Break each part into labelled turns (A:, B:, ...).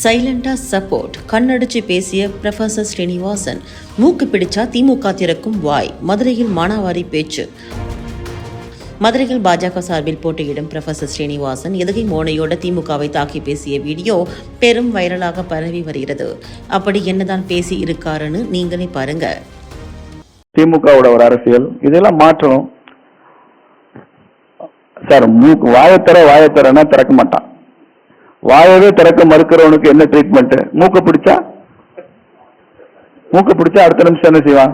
A: சைலண்டா சப்போர்ட் கண்ணடிச்சு பேசிய ப்ரொஃபசர் ஸ்ரீனிவாசன் மூக்கு பிடிச்சா திமுக திறக்கும் வாய். மதுரையில் மானாவாரி பேச்சு. மதுரையில் பாஜக சார்பில் போட்டியிடும் ப்ரொஃபசர் ஸ்ரீனிவாசன் எதுகை மோனையோட திமுகவை தாக்கி பேசிய வீடியோ பெரும் வைரலாக பரவி வருகிறது. அப்படி என்னதான் பேசி இருக்காருன்னு நீங்களே பாருங்க.
B: திமுகவோட ஒரு அரசியல். இதெல்லாம் மாற்றணும் சார் மூக்கு வாயத்தர வாயத்தரன்னா திறக்க மாட்டான். வாயவே திறக்க மறுக்கிறவனுக்கு என்ன ட்ரீட்மெண்ட் மூக்க பிடிச்சா? மூக்க பிடிச்சா அடுத்த நிமிஷம் என்ன செய்வான்?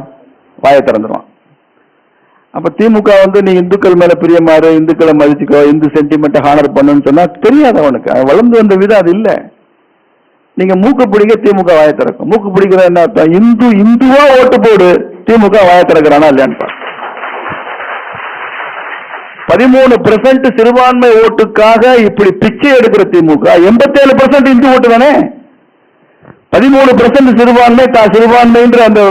B: வாயை திறந்துருவான். அப்ப திமுக வந்து நீ இந்துக்கள் மேல பிரியமாறு இந்துக்களை மதிச்சுக்கோ இந்து சென்டிமெண்ட்டை ஹானர் பண்ணுன்னு சொன்னா தெரியாது அவனுக்கு. வளர்ந்து வந்த விதம் அது இல்லை. நீங்க மூக்கு பிடிக்க திமுக வாயை திறக்கும். மூக்கு பிடிக்கிற என்ன அர்த்தம் இந்து இந்துவா ஓட்டு போடு திமுக வாயை திறக்கிறானா இல்லையான்னு பாரு. பதிமூணு பெர்சென்ட் சிறுபான்மை ஓட்டுக்காக இப்படி பிச்சை எடுக்கிற திமுக. எண்பத்தேழு பெர்சென்ட் இந்து ஓட்டு தானே? பதிமூணு பெர்சென்ட் சிறுபான்மை தான் சிறுபான்மைன்ற அந்த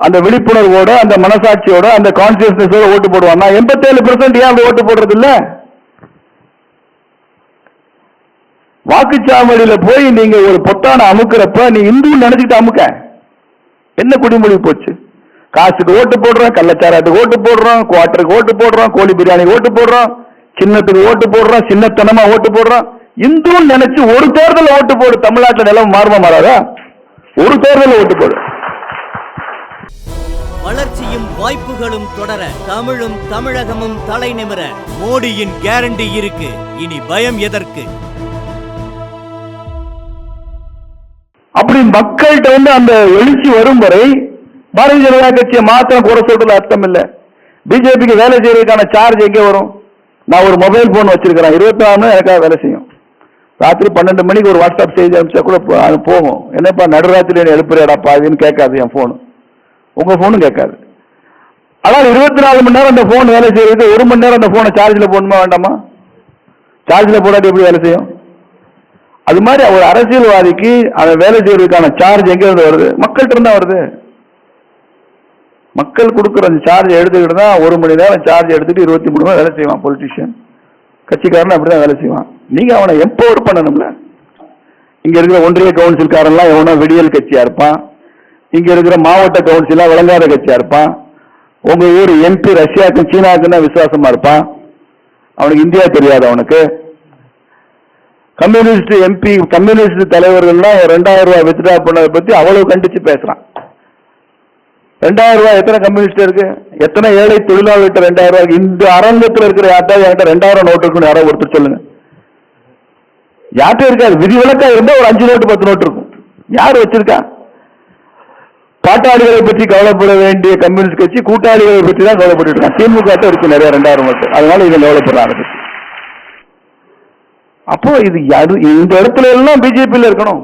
B: அந்த விழிப்புணர்வோட அந்த மனசாட்சியோட அந்த கான்சியஸ்னஸோட ஓட்டு போடுவாங்க எண்பத்தேழு பர்சன்ட் ஏன் ஓட்டு போடுறது இல்ல வாக்குச்சாவடியில போய் நீங்க ஒரு பொத்தான அமுக்கிறப்ப நீ இந்து நினைச்சுக்கிட்டு அமுக்க. என்ன குடிமொழி போச்சு? காசுக்கு ஓட்டு போடுறோம் கள்ளச்சாராட்டுக்கு ஓட்டு போடுறோம் குவார்டருக்கு ஓட்டு போடுறோம் கோழி பிரியாணிக்கு ஓட்டு போடுறோம் சின்னத்துக்கு ஓட்டு போடுறோம் சின்னத்தனமா ஓட்டு போடுறோம். இந்துன்னு நினைச்சு ஒரு தேர்தல் ஓட்டு போடு தமிழ்நாட்டுல நிலம் மாறுமா மாறாதா? ஒரு தேர்தல் ஓட்டு போடு.
C: வளர்ச்சியும் வாய்ப்புகளும் தொடர தமிழும் தமிழகமும் தலைநிமிர மோடியின் கேரண்டி இருக்கு. இனி பயம் எதற்கு?
B: அப்படி மக்கள்கிட்ட வந்து அந்த எழுச்சி வரும் வரை பாரதிய ஜனதா கட்சியை மாத்திரம் குறை சொல்றது அர்த்தம் இல்லை பிஜேபிக்கு வேலை செய்யறதுக்கான சார்ஜ் எங்கே வரும்? நான் ஒரு மொபைல் போன் வச்சிருக்கிறேன். இருபத்தி நாலு எனக்காக வேலை செய்யும். ராத்திரி பன்னெண்டு மணிக்கு ஒரு வாட்ஸ்அப் செய்தி அனுப்பிச்சா கூட அது போகும். என்னப்பா நடுராத்திரி என்ன எழுப்புறியாடா பாதின்னு கேட்காது என் ஃபோனு உங்கள் ஃபோனும் கேட்காது. ஆனால் இருபத்தி நாலு மணி நேரம் அந்த ஃபோன் வேலை செய்யறது ஒரு மணி நேரம் அந்த ஃபோனை சார்ஜில் போடணுமா வேண்டாமா? சார்ஜில் போடாட்டி எப்படி வேலை செய்யும்? அது மாதிரி ஒரு அரசியல்வாதிக்கு அதை வேலை செய்யறதுக்கான சார்ஜ் எங்கே இருந்து வருது? மக்கள்கிட்ட இருந்தா வருது. மக்கள் கொடுக்குற அந்த சார்ஜ் எடுத்துக்கிட்டு தான் ஒரு மணி நேரம் சார்ஜ் எடுத்துட்டு இருபத்தி மூணு மணி வேலை செய்வான் பொலிட்டிஷியன் கட்சிக்காரன் அப்படிதான் வேலை செய்வான். நீங்க அவனை எம்பவர் பண்ணணும்ல. இங்க இருக்கிற ஒன்றிய கவுன்சில்காரன்லாம் எவனோ விடியல் கட்சியா இருப்பான். இங்க இருக்கிற மாவட்ட கவுன்சிலாம் விளங்காத கட்சியா இருப்பான். உங்க ஊர் எம்பி ரஷ்யாவுக்கும் சீனாவுக்குன்னா தான் விசுவாசமா இருப்பான். அவனுக்கு இந்தியா தெரியாது அவனுக்கு. கம்யூனிஸ்ட் எம்பி கம்யூனிஸ்ட் தலைவர்கள்லாம் ரெண்டாயிரம் ரூபாய் வித்ட்ரா பண்ணதை பத்தி அவ்வளவு கண்டிச்சு பேசுறான். ரெண்டாயிரம் ரூபாய் எத்தனை கம்யூனிஸ்ட் இருக்கு? எத்தனை ஏழை தொழிலாளர்கிட்ட ரெண்டாயிரம் ரூபாய் இந்த அரங்கத்தில் இருக்கிற யார்ட்டா என்கிட்ட ரெண்டாயிரம் நோட்டு இருக்குன்னு யாரோ ஒருத்தர் சொல்லுங்க. யார்கிட்ட இருக்காது விதிவிலக்கா இருந்தா ஒரு அஞ்சு நோட்டு பத்து நோட்டு இருக்கும். யார் வச்சிருக்கா? பாட்டாளிகளை பற்றி கவலைப்பட வேண்டிய கம்யூனிஸ்ட் கட்சி கூட்டாளிகளை பற்றி தான் கவலைப்பட்டு இருக்கான் திமுக தான் இருக்கு நிறைய ரெண்டாயிரம் நோட்டு அதனால இதை கவலைப்படுறாங்க. அதை அப்போ இது இந்த இடத்துல எல்லாம் பிஜேபியில் இருக்கணும்.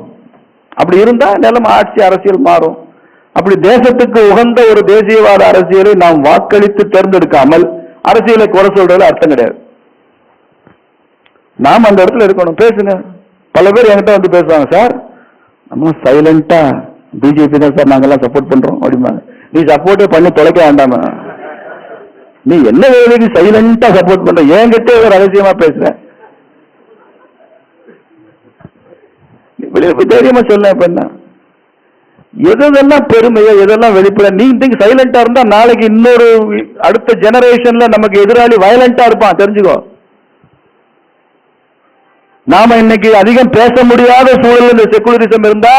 B: அப்படி இருந்தா நிலைமை ஆட்சி அரசியல் மாறும். அப்படி தேசத்துக்கு உகந்த ஒரு தேசியவாத அரசியலை நாம் வாக்களித்து தேர்ந்தெடுக்காமல் அரசியலை குறை சொல்றதுல அர்த்தம் கிடையாது. நாம் அந்த இடத்துல இருக்கணும். பேசுங்க. பல பேர் என்கிட்ட வந்து பேசுவாங்க சார் நம்ம சைலண்டா பிஜேபி தான் சார் நாங்கெல்லாம் சப்போர்ட் பண்றோம் அப்படிம்பாங்க. நீ சப்போர்ட்டே பண்ணி தொலைக்க வேண்டாமா? நீ என்ன வேலைக்கு சைலண்டா சப்போர்ட் பண்ற. என்கிட்ட ஒரு ரகசியமா பேசுற. வெளியே போய் தைரியமா சொல்ல இப்ப என்ன? எதெல்லாம் பெருமையோ எதெல்லாம் வெளிப்பட நீ இன்னைக்கு சைலண்டா இருந்தா நாளைக்கு இன்னொரு அடுத்த ஜெனரேஷன்ல நமக்கு எதிராளி வயலண்டா இருப்பான் தெரிஞ்சுக்கோ. நாம இன்னைக்கு அதிகம் பேச முடியாத சூழல் இந்த செகுலரிசம் இருந்தா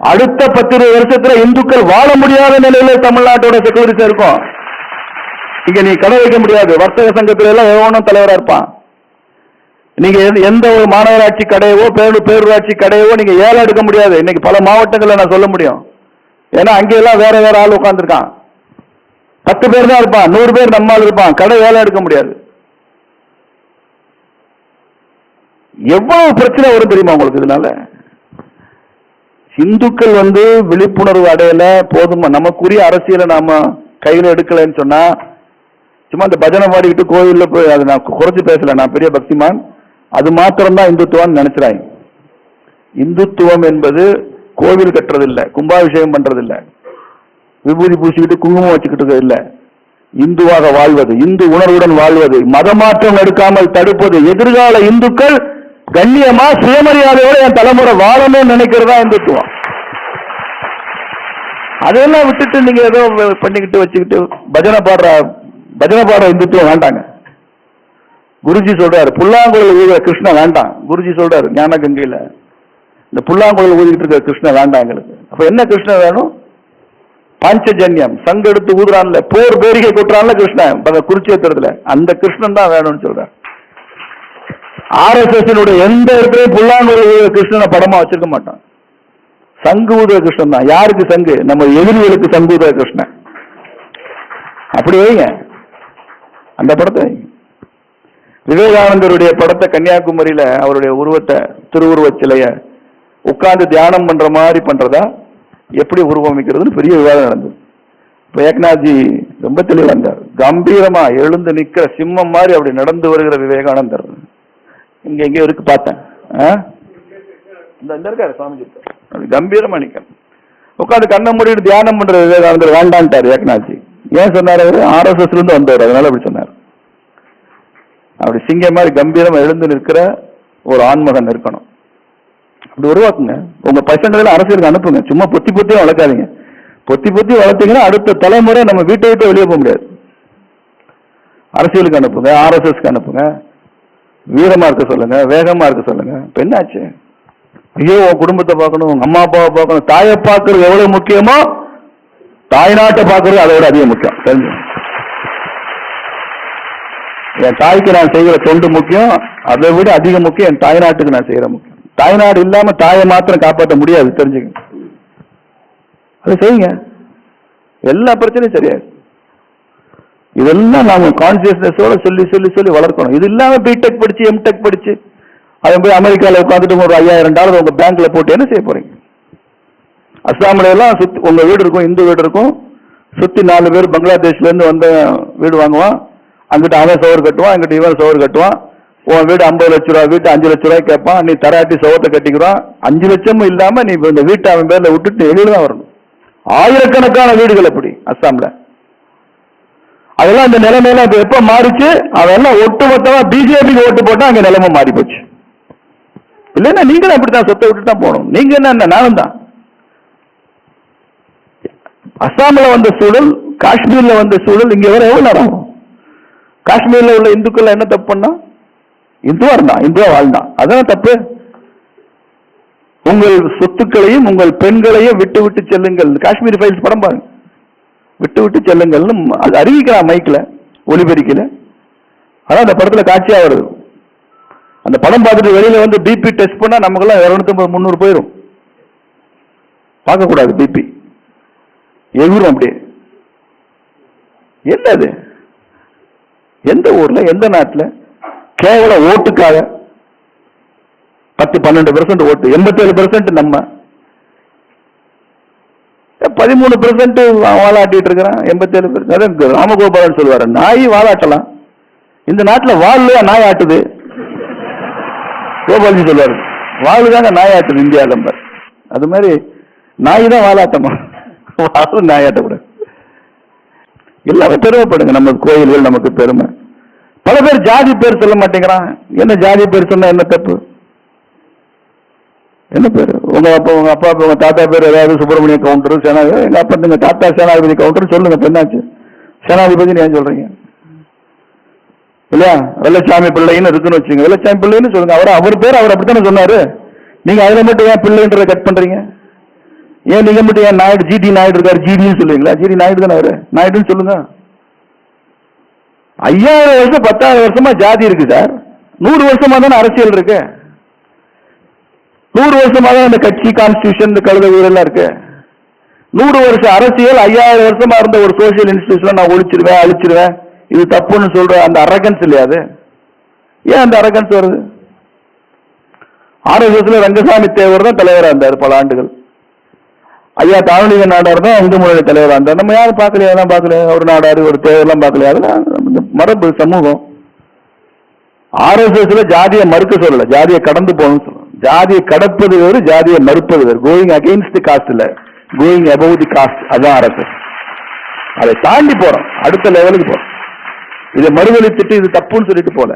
B: அடுத்த பத்து இருபது வருஷத்துல இந்துக்கள் வாழ முடியாத நிலையில தமிழ்நாட்டோட செகுலரிசம் இருக்கும். இங்க நீ கடை வைக்க முடியாது. வர்த்தக சங்கத்துல எல்லாம் எவனும் தலைவரா இருப்பான். நீங்க எந்த- எந்த ஒரு மாநகராட்சி கடையவோ பேரு பேரூராட்சி கடையவோ நீங்க ஏழை எடுக்க முடியாது. இன்னைக்கு பல மாவட்டங்களில் நான் சொல்ல முடியும். ஏன்னா அங்கெல்லாம் வேற வேற ஆள் உட்காந்துருக்கான் பத்து பேர் தான் இருப்பான். நூறு பேர் நம்ம ஆள் இருப்பான். கடை ஏலம் எடுக்க முடியாது. எவ்வளவு பிரச்சனை வரும் தெரியுமா உங்களுக்கு இதனால? இந்துக்கள் வந்து விழிப்புணர்வு அடையல போதுமா? நமக்குரிய அரசியலை நாம கையில் எடுக்கலைன்னு சொன்னா சும்மா இந்த பஜனை பாடிக்கிட்டு கோயிலில் போய் அதை நான் குறைச்சி பேசல. நான் பெரிய பக்திமான். அது மாத்திரம்தான் இந்துத்துவம் நினைச்சுறாங்க. இந்துத்துவம் என்பது கோவில் கட்டுறதில்லை கும்பாபிஷேகம் பண்றதில்லை. விபூதி பூசிக்கிட்டு குங்குமம் வச்சுக்கிட்டு இல்லை இந்துவாக வாழ்வது இந்து உணர்வுடன் வாழ்வது மதமாற்றம் எடுக்காமல் தடுப்பது எதிர்கால இந்துக்கள் கண்ணியமா சுயமரியாதையோட என் தலைமுறை வாழணும்னு நினைக்கிறதா இந்துத்துவம். அதெல்லாம் விட்டுட்டு நீங்க ஏதோ பண்ணிக்கிட்டு வச்சுக்கிட்டு பஜனை பாடுற பஜனை பாடுற இந்துத்துவம் வேண்டாங்க. குருஜி சொல்றாரு புல்லாங்குழல் ஊதுற கிருஷ்ண வேண்டாம். குருஜி சொல்றாரு ஞான கங்கையில இந்த புல்லாங்குழல் ஊதிக்கிட்டு இருக்க கிருஷ்ணன் வேண்டாம் எங்களுக்கு. அப்ப என்ன கிருஷ்ணன் வேணும்? பாஞ்சஜன்யம். சங்க எடுத்து ஊதுறான்ல போர் பேரிகை கொட்டுறான்ல கிருஷ்ணன் குருச்சேத்திரத்துல அந்த கிருஷ்ணன் தான் வேணும்னு சொல்றாரு. ஆர்எஸ்எஸ் எந்த இடத்துலயும் புல்லாங்குழல் கிருஷ்ணனை படமா வச்சிருக்க மாட்டான். சங்கு ஊதுற கிருஷ்ணன் தான். யாருக்கு சங்கு? நம்ம எதிரிகளுக்கு சங்கு ஊதுற கிருஷ்ணன். அப்படி வைங்க. அந்த படத்தை வைங்க. விவேகானந்தருடைய படத்தை கன்னியாகுமரியில அவருடைய உருவத்தை திருவுருவச் சிலைய உட்கார்ந்து தியானம் பண்ற மாதிரி பண்றதா? எப்படி உருவமைக்கிறதுன்னு பெரிய விவாதம் நடந்தது. இப்போ ஏக்நாத்ஜி ரொம்ப தெளிவாக இருந்தார். கம்பீரமா எழுந்து நிற்கிற சிம்மம் மாதிரி அப்படி நடந்து வருகிற விவேகானந்தர். இங்க எங்கேயோ இருக்கு பார்த்தேன். ஆ? இந்த இருக்காரு சுவாமிஜி அப்படி கம்பீரமா நிக்க உட்காந்து கண்ணை மூடிட்டு தியானம் பண்ற விவேகானந்தர் வேண்டான்ட்டார் ஏக்நாத்ஜி. ஏன் சொன்னார் அவர்? ஆர்எஸ்எஸ்ல இருந்து வந்தவர் அதனால அப்படி சொன்னார். அப்படி சிங்க மாதிரி கம்பீரமா எழுந்து நிற்கிற ஒரு ஆண்மகன் இருக்கணும். அப்படி உருவாக்குங்க. உங்க பசங்களை அரசியலுக்கு அனுப்புங்க. சும்மா பொத்தி பொத்தியும் வளர்க்காதீங்க. பொத்தி பொத்தி வளர்த்தீங்கன்னா அடுத்த தலைமுறை நம்ம வீட்டை விட்டு வெளியே போக முடியாது. அரசியலுக்கு அனுப்புங்க. ஆர்எஸ்எஸ்க்கு அனுப்புங்க. வீரமா இருக்க சொல்லுங்க. வேகமா இருக்க சொல்லுங்க. இப்ப என்னாச்சு? ஐயோ உன் குடும்பத்தை பார்க்கணும். உங்க அம்மா அப்பாவை பார்க்கணும். தாயை பார்க்கறது எவ்வளவு முக்கியமோ தாய்நாட்டை பார்க்கறது அதை விட அதிக முக்கியம். தெரிஞ்சு என் தாய்க்கு நான் செய்கிற தொண்டு முக்கியம் அதை விட அதிக முக்கியம் என் தாய்நாட்டுக்கு நான் செய்யற முக்கியம். தாய்நாடு இல்லாம தாயை மாத்திரம் காப்பாற்ற முடியாது தெரிஞ்சுங்க அதை செய்யுங்க. எல்லா பிரச்சனையும் சரியாது இதெல்லாம் நாம கான்சியஸ்னஸோட சொல்லி சொல்லி சொல்லி வளர்க்கணும். இது இல்லாம பிடெக் படிச்சு எம்டெக் படிச்சு அவன் போய் அமெரிக்காவில் உட்காந்துட்டு ஒரு ஐயாயிரம் டாலர் உங்க பேங்க்ல போட்டு என்ன செய்ய போறீங்க? அஸ்ஸாமில் எல்லாம் சுத்தி உங்க வீடு இருக்கும் இந்து வீடு இருக்கும். சுத்தி நாலு பேர் பங்களாதேஷ்ல இருந்து வந்த வீடு வாங்குவான். அங்கிட்ட அவன் சோறு கட்டுவான் அங்கிட்ட இவன் சோறு கட்டுவான். உன் வீடு ஐம்பது லட்ச ரூபா வீட்டு அஞ்சு லட்ச ரூபாய் கேட்பான் நீ தராட்டி சோத்தை கட்டிக்கிறான். அஞ்சு லட்சமும் இல்லாம நீ இந்த வீட்டை அவன் பேர்ல விட்டுட்டு வெளியில தான் வரணும். ஆயிரக்கணக்கான வீடுகள் அப்படி அஸ்ஸாம்ல. அதெல்லாம் இந்த நிலைமையில இப்ப எப்ப மாறிச்சு? அதெல்லாம் ஒட்டுமொத்தமா பிஜேபிக்கு ஓட்டு போட்டா அங்க நிலைமை மாறி போச்சு. இல்லைன்னா நீங்களும் அப்படித்தான் சொத்தை விட்டு தான் போகணும். நீங்க என்ன? நானும் தான். அஸ்ஸாம்ல வந்த சூழல் காஷ்மீர்ல வந்த சூழல் இங்க வர எவ்வளவு நேரம் ஆகும்? காஷ்மீரில் உள்ள இந்துக்கள் என்ன தப்பு பண்ணா இந்துவா இருந்தான் இந்துவா வாழ்ந்தான் அதான் தப்பு? உங்கள் சொத்துக்களையும் உங்கள் பெண்களையும் விட்டு விட்டு செல்லுங்கள். காஷ்மீர் ஃபைல்ஸ் படம் பாருங்க. விட்டு விட்டு செல்லுங்கள்னு அது அறிவிக்கிறான் மைக்கில் ஒலிபெருக்கில அதான் அந்த படத்தில் காட்சியாக வருது. அந்த படம் பார்த்துட்டு வெளியில் வந்து பிபி டெஸ்ட் பண்ணால் நமக்கெல்லாம் இரநூத்தம்பது முந்நூறு போயிடும் பார்க்கக்கூடாது பிபி எகுரும் அப்படியே. என்னது எந்த ஊர்ல எந்த நாட்டில்? கேவல ஓட்டுக்காக பத்து பன்னெண்டு பெர்சன்ட் ஓட்டு எண்பத்தேழு பெர்சன்ட் நம்ம. பதிமூணு பெர்சன்ட் வாழாட்டிட்டு இருக்கிறான் எண்பத்தேழு பெர்சன்ட் ராமகோபாலன் சொல்லுவாரு நாய் வாழாட்டலாம் இந்த நாட்டில் வால் நாய் ஆட்டுது? கோபால்ஜி சொல்லுவாரு வாழ் தாங்க நாய் ஆட்டுது இந்தியா நம்பர் அது மாதிரி நாய் தான் வாழாட்டமா வால் நாய் ஆட்டக்கூடாது. எல்லாமே பெருமைப்படுங்க. நம்ம கோயில்கள் நமக்கு பெருமை. பல பேர் ஜாதி பேர் சொல்ல மாட்டேங்கிறான் என்ன ஜாதி பேர் சொன்னா என்ன தப்பு? என்ன பேர்? உங்க அப்பா உங்க அப்பா உங்க தாத்தா பேர் ஏதாவது சுப்பிரமணிய கவுண்டர் சேனாதிபதி எங்க அப்பா நீங்க தாத்தா சேனாதிபதி கவுண்டர் சொல்லுங்க பெண்ணாச்சு. என்னாச்சு சேனாதிபதி ஏன் சொல்றீங்க? இல்லையா? வெள்ளச்சாமி பிள்ளைன்னு இருக்குன்னு வச்சுங்க வெள்ளச்சாமி பிள்ளைன்னு சொல்லுங்க. அவர் அவர் பேர் அவர் அப்படித்தானே சொன்னாரு. நீங்க அதுல மட்டும் ஏன் பிள்ளைன்றதை கட் பண்றீங்க? ஏன் நீங்க மட்டும் ஏன் நாயுடு ஜிடி நாயுடு இருக்காரு? ஜிடின்னு சொல்லுவீங்களா ஜிடி நாயுடு தானே அவரு? நாயுடுன்னு சொல்லுங்க. ஐயாயிரம் வருஷம் பத்தாயிரம் வருஷமா ஜாதி இருக்கு சார். நூறு வருஷமா தானே அரசியல் இருக்கு. நூறு வருஷமா தான் இந்த கட்சி கான்ஸ்டியூஷன் இந்த கழுத ஊரெல்லாம் இருக்கு. நூறு வருஷம் அரசியல் ஐயாயிரம் வருஷமா இருந்த ஒரு சோசியல் இன்ஸ்டியூஷன் நான் ஒழிச்சிருவேன் அழிச்சிருவேன். இது தப்புன்னு சொல்ற அந்த அரகன்ஸ் இல்லையா அது? ஏன் அந்த அரகன்ஸ் வருது? ஆர்எஸ்எஸ்ல ரங்கசாமி தேவர் தான் தலைவராக இருந்தார் பல ஆண்டுகள். ஐயா தாவணிக நாடார் தான் இந்து முறையில தலைவர் இருந்தார். நம்ம யாரும் பார்க்கலையா? அதெல்லாம் பார்க்கலையா? ஒரு நாடாரு ஒரு தேவர்லாம் பார்க்கலையா? அதெல்லாம் மரபு சமூகம். ஆர்எஸ்எஸ்ல ஜாதியை மறுக்க சொல்லல. ஜாதியை கடந்து போகணும்னு சொல்லணும் ஜாதியை கடப்பது வேறு ஜாதியை மறுப்பது வேறு. கோயிங் அகெயின்ஸ்ட் தி காஸ்ட் இல்ல கோயிங் அபவ் தி காஸ்ட் அதான் ஆர்எஸ்எஸ் அதை தாண்டி போறோம். அடுத்த லெவலுக்கு போறோம். இதை மறுதளித்துட்டு இது தப்புன்னு சொல்லிட்டு போல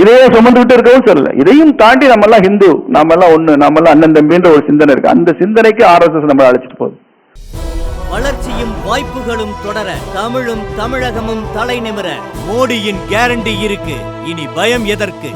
B: இதையே சுமந்துகிட்டு இருக்கவும் சொல்லல. இதையும் தாண்டி நம்ம எல்லாம் ஹிந்து நம்ம எல்லாம் ஒண்ணு நம்ம எல்லாம் அண்ணன் தம்பின்ற ஒரு சிந்தனை இருக்கு. அந்த சிந்தனைக்கு ஆர்எஸ்எஸ் நம்ம அழைச்சிட்டு போகுது.
C: வளர்ச்சியும் வாய்ப்புகளும் தொடர தமிழும் தமிழகமும் தலை நிமிர மோடியின் கேரண்டி இருக்கு. இனி பயம் எதற்கு?